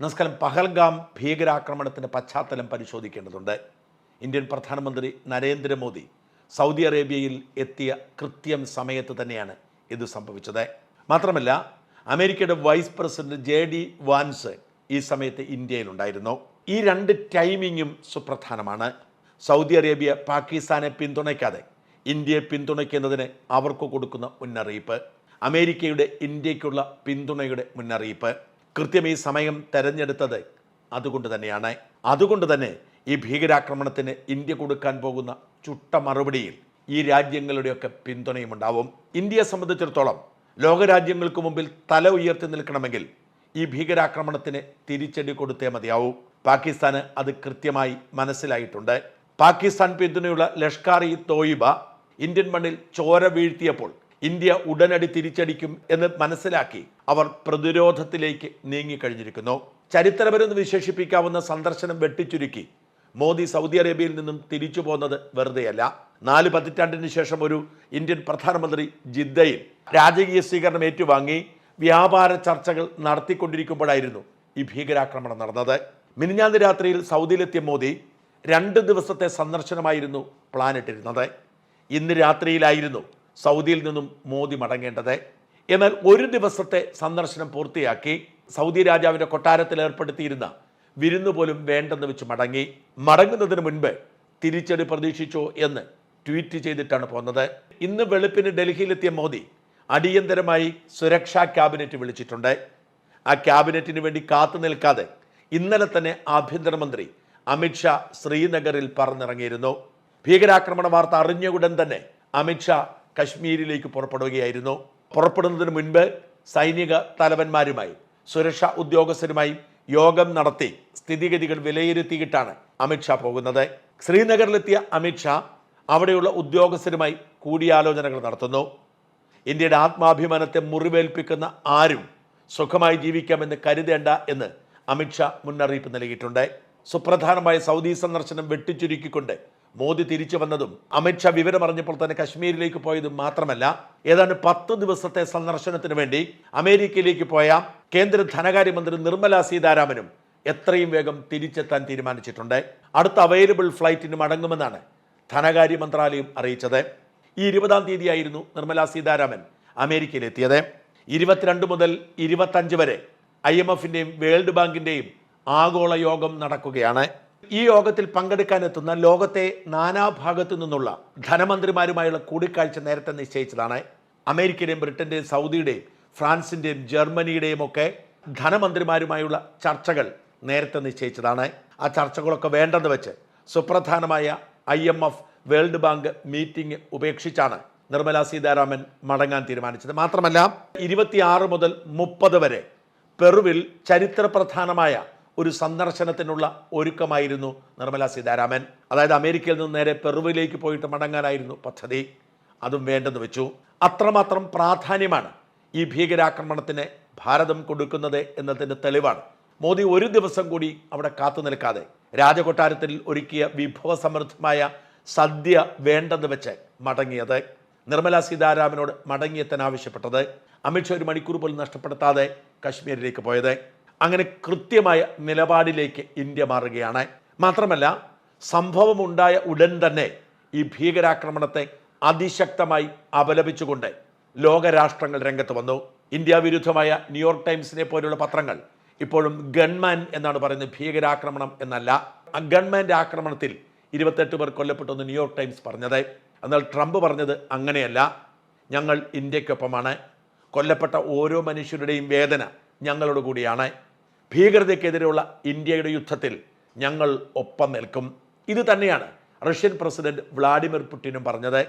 നമസ്കാരം. പഹൽഗാം ഭീകരാക്രമണത്തിന്റെ പശ്ചാത്തലം പരിശോധിക്കേണ്ടതുണ്ട്. ഇന്ത്യൻ പ്രധാനമന്ത്രി നരേന്ദ്രമോദി സൗദി അറേബ്യയിൽ എത്തിയ കൃത്യം സമയത്ത് തന്നെയാണ് ഇത് സംഭവിച്ചത്. മാത്രമല്ല അമേരിക്കയുടെ vice president J D Vance ഈ സമയത്ത് ഇന്ത്യയിലുണ്ടായിരുന്നു. ഈ രണ്ട് ടൈമിങ്ങും സുപ്രധാനമാണ്. സൗദി അറേബ്യ പാകിസ്ഥാനെ പിന്തുണയ്ക്കാതെ ഇന്ത്യയെ പിന്തുണയ്ക്കുന്നതിന് അവർക്ക് കൊടുക്കുന്ന മുന്നറിയിപ്പ് അമേരിക്കയുടെ ഇന്ത്യയ്ക്കുള്ള പിന്തുണയുടെ മുന്നറിയിപ്പ് കൃത്യം ഈ സമയം തെരഞ്ഞെടുത്തത് അതുകൊണ്ട് തന്നെയാണ്. അതുകൊണ്ട് തന്നെ ഈ ഭീകരാക്രമണത്തിന് ഇന്ത്യ കൊടുക്കാൻ പോകുന്ന ചുട്ട മറുപടിയിൽ ഈ രാജ്യങ്ങളുടെയൊക്കെ പിന്തുണയും ഉണ്ടാവും. ഇന്ത്യയെ സംബന്ധിച്ചിടത്തോളം ലോകരാജ്യങ്ങൾക്ക് മുമ്പിൽ തല ഉയർത്തി നിൽക്കണമെങ്കിൽ ഈ ഭീകരാക്രമണത്തിന് തിരിച്ചടി കൊടുത്തേ മതിയാവൂ. പാകിസ്ഥാന് അത് കൃത്യമായി മനസ്സിലായിട്ടുണ്ട്. പാകിസ്ഥാൻ പിന്തുണയുള്ള ലഷ്കാർ ഇ തോയിബ ഇന്ത്യൻ മണ്ണിൽ ചോര വീഴ്ത്തിയപ്പോൾ ഇന്ത്യ ഉടനടി തിരിച്ചടിക്കും എന്ന് മനസ്സിലാക്കി അവർ പ്രതിരോധത്തിലേക്ക് നീങ്ങിക്കഴിഞ്ഞിരിക്കുന്നു. ചരിത്രപരെന്ന് വിശേഷിപ്പിക്കാവുന്ന സന്ദർശനം വെട്ടിച്ചുരുക്കി. മോദി സൗദി അറേബ്യയിൽ നിന്നും തിരിച്ചു പോകുന്നത് വെറുതെയല്ല. നാല് പതിറ്റാണ്ടിന് ശേഷം ഒരു ഇന്ത്യൻ പ്രധാനമന്ത്രി ജിദ്ദയിൽ രാജകീയ സ്വീകരണം ഏറ്റുവാങ്ങി. വ്യാപാര ചർച്ചകൾ നടത്തിക്കൊണ്ടിരിക്കുമ്പോഴായിരുന്നു ഈ ഭീകരാക്രമണം നടന്നത്. മിനിഞ്ഞാന്ന് രാത്രിയിൽ സൗദിയിലെത്തിയ മോദി രണ്ട് ദിവസത്തെ സന്ദർശനമായിരുന്നു പ്ലാനിട്ടിരുന്നത്. ഇന്ന് രാത്രിയിലായിരുന്നു സൗദിയിൽ നിന്നും മോദി മടങ്ങേണ്ടത്. എന്നാൽ ഒരു ദിവസത്തെ സന്ദർശനം പൂർത്തിയാക്കി സൗദി രാജാവിന്റെ കൊട്ടാരത്തിൽ ഏർപ്പെടുത്തിയിരുന്ന വിരുന്ന് പോലും വേണ്ടെന്ന് വെച്ച് മടങ്ങി. മടങ്ങുന്നതിന് മുൻപ് തിരിച്ചടി പ്രതീക്ഷിച്ചോ എന്ന് ട്വീറ്റ് ചെയ്തിട്ടാണ് പോകുന്നത് ഇന്ന് വെളുപ്പിന് ഡൽഹിയിലെത്തിയ മോദി അടിയന്തരമായി സുരക്ഷാ ക്യാബിനറ്റ് വിളിച്ചിട്ടുണ്ട്. ആ ക്യാബിനറ്റിന് വേണ്ടി കാത്തു നിൽക്കാതെ ഇന്നലെ തന്നെ ആഭ്യന്തരമന്ത്രി അമിത്ഷാ ശ്രീനഗറിൽ പറഞ്ഞിറങ്ങിയിരുന്നു ഭീകരാക്രമണ വാർത്ത അറിഞ്ഞ ഉടൻ തന്നെ അമിത്ഷാ കശ്മീരിലേക്ക് പുറപ്പെടുകയായിരുന്നു. പുറപ്പെടുന്നതിന് മുൻപ് സൈനിക തലവന്മാരുമായി സുരക്ഷാ ഉദ്യോഗസ്ഥരുമായി യോഗം നടത്തി സ്ഥിതിഗതികൾ വിലയിരുത്തിയിട്ടാണ് അമിത്ഷാ പോകുന്നത്. ശ്രീനഗറിലെത്തിയ അമിത്ഷാ അവിടെയുള്ള ഉദ്യോഗസ്ഥരുമായി കൂടിയാലോചനകൾ നടത്തുന്നു. ഇന്ത്യയുടെ ആത്മാഭിമാനത്തെ മുറിവേൽപ്പിക്കുന്ന ആരും സുഖമായി ജീവിക്കാമെന്ന് കരുതേണ്ട എന്ന് അമിത്ഷാ മുന്നറിയിപ്പ് നൽകിയിട്ടുണ്ട്. സുപ്രധാനമായ സൗദി സന്ദർശനം വെട്ടിച്ചുരുക്കിക്കൊണ്ട് മോദി തിരിച്ചു വന്നതും അമിത്ഷാ വിവരം അറിഞ്ഞപ്പോൾ തന്നെ കശ്മീരിലേക്ക് പോയതും മാത്രമല്ല ഏതാണ്ട് പത്ത് ദിവസത്തെ സന്ദർശനത്തിന് വേണ്ടി അമേരിക്കയിലേക്ക് പോയ കേന്ദ്ര ധനകാര്യമന്ത്രി നിർമ്മല സീതാരാമനും എത്രയും വേഗം തിരിച്ചെത്താൻ തീരുമാനിച്ചിട്ടുണ്ട്. അടുത്ത അവൈലബിൾ ഫ്ലൈറ്റിന് മടങ്ങുമെന്നാണ് ധനകാര്യ മന്ത്രാലയം അറിയിച്ചത്. ഈ ഇരുപതാം തീയതിയായിരുന്നു നിർമ്മല സീതാരാമൻ അമേരിക്കയിലെത്തിയത്. ഇരുപത്തിരണ്ട് മുതൽ ഇരുപത്തഞ്ച് വരെ ഐ എം എഫിന്റെയും വേൾഡ് ബാങ്കിന്റെയും ആഗോള യോഗം നടക്കുകയാണ്. ഈ യോഗത്തിൽ പങ്കെടുക്കാനെത്തുന്ന ലോകത്തെ നാനാഭാഗത്തു നിന്നുള്ള ധനമന്ത്രിമാരുമായുള്ള കൂടിക്കാഴ്ച നേരത്തെ നിശ്ചയിച്ചതാണ്. അമേരിക്കയുടെയും ബ്രിട്ടന്റെയും സൗദിയുടെയും ഫ്രാൻസിന്റെയും ജർമ്മനിയുടെയും ഒക്കെ ധനമന്ത്രിമാരുമായുള്ള ചർച്ചകൾ നേരത്തെ നിശ്ചയിച്ചതാണ്. ആ ചർച്ചകളൊക്കെ വേണ്ടെന്ന് വെച്ച് സുപ്രധാനമായ I M F world bank meeting ഉപേക്ഷിച്ചാണ് Nirmala Sitharaman മടങ്ങാൻ തീരുമാനിച്ചത്. മാത്രമല്ല ഇരുപത്തിയാറ് മുതൽ മുപ്പത് വരെ പെറുവിൽ ചരിത്രപ്രധാനമായ ഒരു സന്ദർശനത്തിനുള്ള ഒരുക്കമായിരുന്നു നിർമ്മല സീതാരാമൻ. അതായത് അമേരിക്കയിൽ നിന്ന് നേരെ പെറുവിലേക്ക് പോയിട്ട് മടങ്ങാനായിരുന്നു പദ്ധതി. അതും വേണ്ടെന്ന് വെച്ചു. അത്രമാത്രം പ്രാധാന്യമാണ് ഈ ഭീകരാക്രമണത്തിന് ഭാരതം കൊടുക്കുന്നത് എന്നതിന്റെ തെളിവാണ്. മോദി ഒരു ദിവസം കൂടി അവിടെ കാത്തു നിൽക്കാതെ രാജകൊട്ടാരത്തിൽ ഒരുക്കിയ വിഭവസമൃദ്ധമായ സദ്യ വേണ്ടെന്ന് വെച്ച് മടങ്ങിയത്. നിർമ്മല സീതാരാമനോട് മടങ്ങിയെത്താൻ ആവശ്യപ്പെട്ടത്. അമിത്ഷാ ഒരു മണിക്കൂർ പോലും നഷ്ടപ്പെടുത്താതെ കശ്മീരിലേക്ക് പോയത്. അങ്ങനെ കൃത്യമായ നിലപാടിലേക്ക് ഇന്ത്യ മാറുകയാണ്. മാത്രമല്ല സംഭവമുണ്ടായ ഉടൻ തന്നെ ഈ ഭീകരാക്രമണത്തെ അതിശക്തമായി അപലപിച്ചുകൊണ്ട് ലോകരാഷ്ട്രങ്ങൾ രംഗത്ത് വന്നു. ഇന്ത്യ വിരുദ്ധമായ ന്യൂയോർക്ക് ടൈംസിനെ പോലുള്ള പത്രങ്ങൾ ഇപ്പോഴും ഗൺമാൻ എന്നാണ് പറയുന്നത്. ഭീകരാക്രമണം എന്നല്ല ആ ഗൺമാന്റെ ആക്രമണത്തിൽ ഇരുപത്തെട്ട് പേർ കൊല്ലപ്പെട്ടെന്ന് ന്യൂയോർക്ക് ടൈംസ് പറഞ്ഞത്. എന്നാൽ ട്രംപ് പറഞ്ഞത് അങ്ങനെയല്ല. ഞങ്ങൾ ഇന്ത്യക്കൊപ്പമാണ്. കൊല്ലപ്പെട്ട ഓരോ മനുഷ്യരുടെയും വേദന ഞങ്ങളോട് കൂടിയാണ്. ഭീകരതയ്ക്കെതിരെയുള്ള ഇന്ത്യയുടെ യുദ്ധത്തിൽ ഞങ്ങൾ ഒപ്പം നിൽക്കും. ഇത് തന്നെയാണ് റഷ്യൻ പ്രസിഡന്റ് വ്ളാഡിമിർ പുടിനും പറഞ്ഞത്.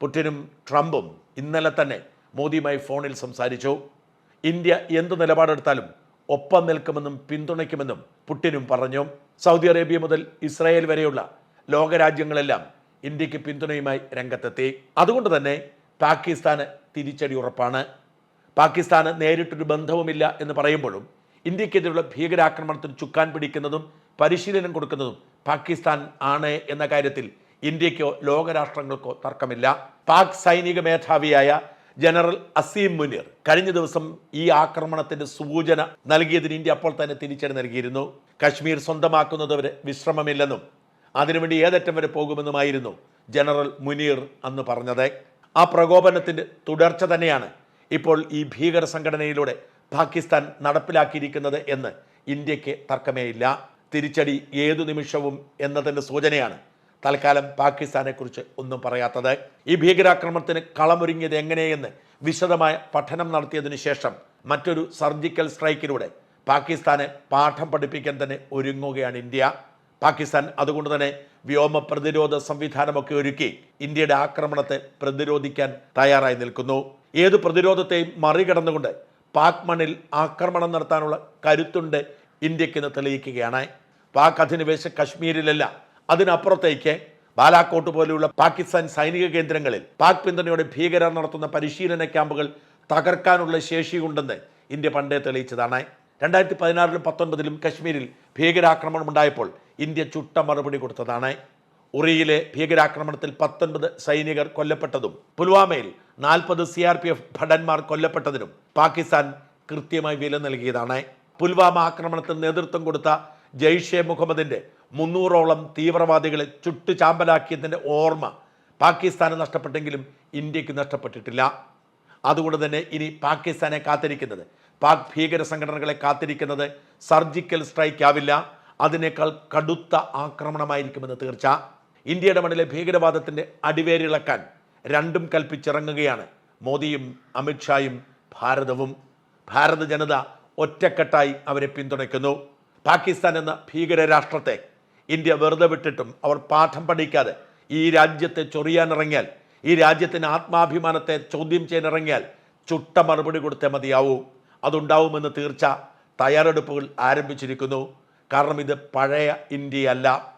പുടിനും ട്രംപും ഇന്നലെ തന്നെ മോദിയുമായി ഫോണിൽ സംസാരിച്ചു. ഇന്ത്യ എന്ത് നിലപാടെടുത്താലും ഒപ്പം നിൽക്കുമെന്നും പിന്തുണയ്ക്കുമെന്നും പുടിനും പറഞ്ഞു. സൗദി അറേബ്യ മുതൽ ഇസ്രായേൽ വരെയുള്ള ലോകരാജ്യങ്ങളെല്ലാം ഇന്ത്യയ്ക്ക് പിന്തുണയുമായി രംഗത്തെത്തി. അതുകൊണ്ട് തന്നെ പാകിസ്ഥാന് തിരിച്ചടി ഉറപ്പാണ്. പാകിസ്ഥാന് നേരിട്ടൊരു ബന്ധവുമില്ല എന്ന് പറയുമ്പോഴും ഇന്ത്യക്കെതിരെയുള്ള ഭീകരാക്രമണത്തിന് ചുക്കാൻ പിടിക്കുന്നതും പരിശീലനം കൊടുക്കുന്നതും പാകിസ്ഥാൻ ആണ് എന്ന കാര്യത്തിൽ ഇന്ത്യക്കോ ലോകരാഷ്ട്രങ്ങൾക്കോ തർക്കമില്ല. പാക് സൈനിക മേധാവിയായ ജനറൽ അസീം മുനീർ കഴിഞ്ഞ ദിവസം ഈ ആക്രമണത്തിന്റെ സൂചന നൽകിയതിന് ഇന്ത്യ അപ്പോൾ തന്നെ തിരിച്ചടി നൽകിയിരുന്നു. കശ്മീർ സ്വന്തമാക്കുന്നതുവരെ വിശ്രമമില്ലെന്നും അതിനുവേണ്ടി ഏതറ്റം വരെ പോകുമെന്നുമായിരുന്നു ജനറൽ മുനീർ അന്ന് പറഞ്ഞത്. ആ പ്രകോപനത്തിന്റെ തുടർച്ച തന്നെയാണ് ഇപ്പോൾ ഈ ഭീകര സംഘടനയിലൂടെ പാകിസ്ഥാൻ നടപ്പിലാക്കിയിരിക്കുന്നത് എന്ന് ഇന്ത്യയ്ക്ക് തർക്കമേയില്ല. തിരിച്ചടി ഏതു നിമിഷവും എന്നതിന്റെ സൂചനയാണ് തൽക്കാലം പാകിസ്ഥാനെക്കുറിച്ച് ഒന്നും പറയാത്തത്. ഈ ഭീകരാക്രമണത്തിന് കളമൊരുങ്ങിയത് എങ്ങനെയെന്ന് വിശദമായ പഠനം നടത്തിയതിനു ശേഷം മറ്റൊരു സർജിക്കൽ സ്ട്രൈക്കിലൂടെ പാകിസ്ഥാനെ പാഠം പഠിപ്പിക്കാൻ തന്നെ ഒരുങ്ങുകയാണ് ഇന്ത്യ. പാകിസ്ഥാൻ അതുകൊണ്ട് തന്നെ വ്യോമ പ്രതിരോധ സംവിധാനമൊക്കെ ഒരുക്കി ഇന്ത്യയുടെ ആക്രമണത്തെ പ്രതിരോധിക്കാൻ തയ്യാറായി നിൽക്കുന്നു. ഏത് പ്രതിരോധത്തെയും മറികടന്നുകൊണ്ട് പാക് മണ്ണിൽ ആക്രമണം നടത്താനുള്ള കരുത്തുണ്ട് ഇന്ത്യക്കെന്ന് തെളിയിക്കുകയാണ്. പാക് അധിനിവേശ കശ്മീരിലല്ല അതിനപ്പുറത്തേക്ക് ബാലാക്കോട്ട് പോലെയുള്ള പാകിസ്ഥാൻ സൈനിക കേന്ദ്രങ്ങളിൽ പാക് പിന്തുണയോടെ ഭീകരർ നടത്തുന്ന പരിശീലന ക്യാമ്പുകൾ തകർക്കാനുള്ള ശേഷിയുണ്ടെന്ന് ഇന്ത്യ പണ്ടേ തെളിയിച്ചതാണ്. രണ്ടായിരത്തി പതിനാറിലും പത്തൊൻപതിലും കശ്മീരിൽ ഭീകരാക്രമണം ഉണ്ടായപ്പോൾ ഇന്ത്യ ചുട്ട മറുപടി കൊടുത്തതാണ്. ഉറിയിലെ ഭീകരാക്രമണത്തിൽ പത്തൊൻപത് സൈനികർ കൊല്ലപ്പെട്ടതും പുൽവാമയിൽ നാൽപ്പത് സി ആർ പി എഫ് ഭടന്മാർ കൊല്ലപ്പെട്ടതിനും പാകിസ്ഥാൻ കൃത്യമായി വില നൽകിയതാണ്. പുൽവാമ ആക്രമണത്തിന് നേതൃത്വം കൊടുത്ത ജെയ്ഷെ മുഹമ്മദിന്റെ മുന്നൂറോളം തീവ്രവാദികളെ ചുട്ടു ചാമ്പലാക്കിയതിന്റെ ഓർമ്മ പാകിസ്ഥാന് നഷ്ടപ്പെട്ടെങ്കിലും ഇന്ത്യയ്ക്ക് നഷ്ടപ്പെട്ടിട്ടില്ല. അതുകൊണ്ട് തന്നെ ഇനി പാകിസ്ഥാനെ കാത്തിരിക്കുന്നത് പാക് ഭീകര സംഘടനകളെ കാത്തിരിക്കുന്നത് സർജിക്കൽ സ്ട്രൈക്ക് ആവില്ല അതിനേക്കാൾ കടുത്ത ആക്രമണമായിരിക്കുമെന്ന് തീർച്ച. ഇന്ത്യയുടെ മണ്ണിലെ ഭീകരവാദത്തിന്റെ അടിവേരിളക്കാൻ രണ്ടും കൽപ്പിച്ചിറങ്ങുകയാണ്. മോദിയും അമിത്ഷായും ഭാരതവും. ഭാരത ജനത ഒറ്റക്കെട്ടായി അവരെ പിന്തുണയ്ക്കുന്നു. പാകിസ്ഥാൻ എന്ന ഭീകര രാഷ്ട്രത്തെ ഇന്ത്യ വെറുതെ വിട്ടിട്ടും അവർ പാഠം പഠിക്കാതെ ഈ രാജ്യത്തെ ചൊറിയാനിറങ്ങിയാൽ ഈ രാജ്യത്തിന് ആത്മാഭിമാനത്തെ ചോദ്യം ചെയ്യാനിറങ്ങിയാൽ ചുട്ട മറുപടി കൊടുത്തേ മതിയാവൂ. അതുണ്ടാവുമെന്ന് തീർച്ച തയ്യാറെടുപ്പുകൾ ആരംഭിച്ചിരിക്കുന്നു. കാരണം ഇത് പഴയ ഇന്ത്യയല്ല.